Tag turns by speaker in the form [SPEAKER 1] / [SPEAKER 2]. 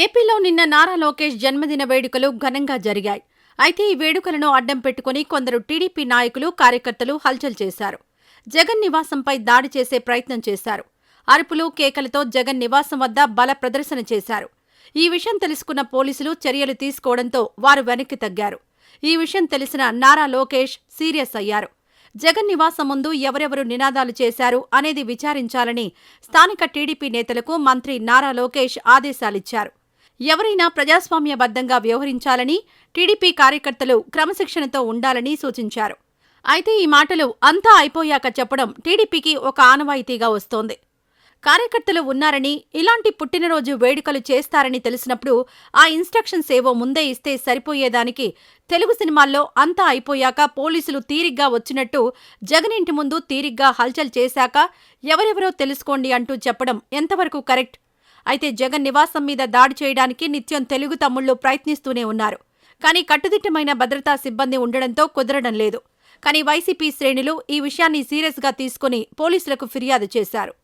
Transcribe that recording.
[SPEAKER 1] ఏపీలో నిన్న నారా లోకేష్ జన్మదిన వేడుకలు ఘనంగా జరిగాయి. అయితే ఈ వేడుకలను అడ్డం పెట్టుకుని కొందరు టీడీపీ నాయకులు కార్యకర్తలు హల్చల్ చేశారు. జగన్ నివాసంపై దాడి చేసే ప్రయత్నం చేశారు. అరుపులు కేకలతో జగన్ నివాసం వద్ద బల ప్రదర్శన చేశారు. ఈ విషయం తెలుసుకున్న పోలీసులు చర్యలు తీసుకోవడంతో వారు వెనక్కి తగ్గారు. ఈ విషయం తెలిసిన నారా లోకేష్ సీరియస్ అయ్యారు. జగన్ నివాసం ముందు ఎవరెవరు నినాదాలు చేశారు అనేది విచారించాలని స్థానిక టీడీపీ నేతలకు మంత్రి నారా లోకేష్ ఆదేశాలిచ్చారు. ఎవరైనా ప్రజాస్వామ్యబద్ధంగా వ్యవహరించాలని టీడీపీ కార్యకర్తలు క్రమశిక్షణతో ఉండాలని సూచించారు. అయితే ఈ మాటలు అంతా అయిపోయాక చెప్పడం టీడీపీకి ఒక ఆనవాయితీగా వస్తోంది. కార్యకర్తలు ఉన్నారని ఇలాంటి పుట్టినరోజు వేడుకలు చేస్తారని తెలిసినప్పుడు ఆ ఇన్స్ట్రక్షన్స్ ఏవో ముందే ఇస్తే సరిపోయేదానికి తెలుగు సినిమాల్లో అంతా అయిపోయాక పోలీసులు తీరిగ్గా వచ్చినట్టు జగన్ ఇంటి ముందు తీరిగ్గా హల్చల్ చేశాక ఎవరెవరో తెలుసుకోండి అంటూ చెప్పడం ఎంతవరకు కరెక్ట్? అయితే జగన్ నివాసం మీద దాడి చేయడానికి నిత్యం తెలుగు తమ్ముళ్ళు ప్రయత్నిస్తూనే ఉన్నారు. కానీ కట్టుదిట్టమైన భద్రతా సిబ్బంది ఉండడంతో కుదరడం లేదు. కానీ వైసీపీ శ్రేణులు ఈ విషయాన్ని సీరియస్గా తీసుకుని పోలీసులకు ఫిర్యాదు చేశారు.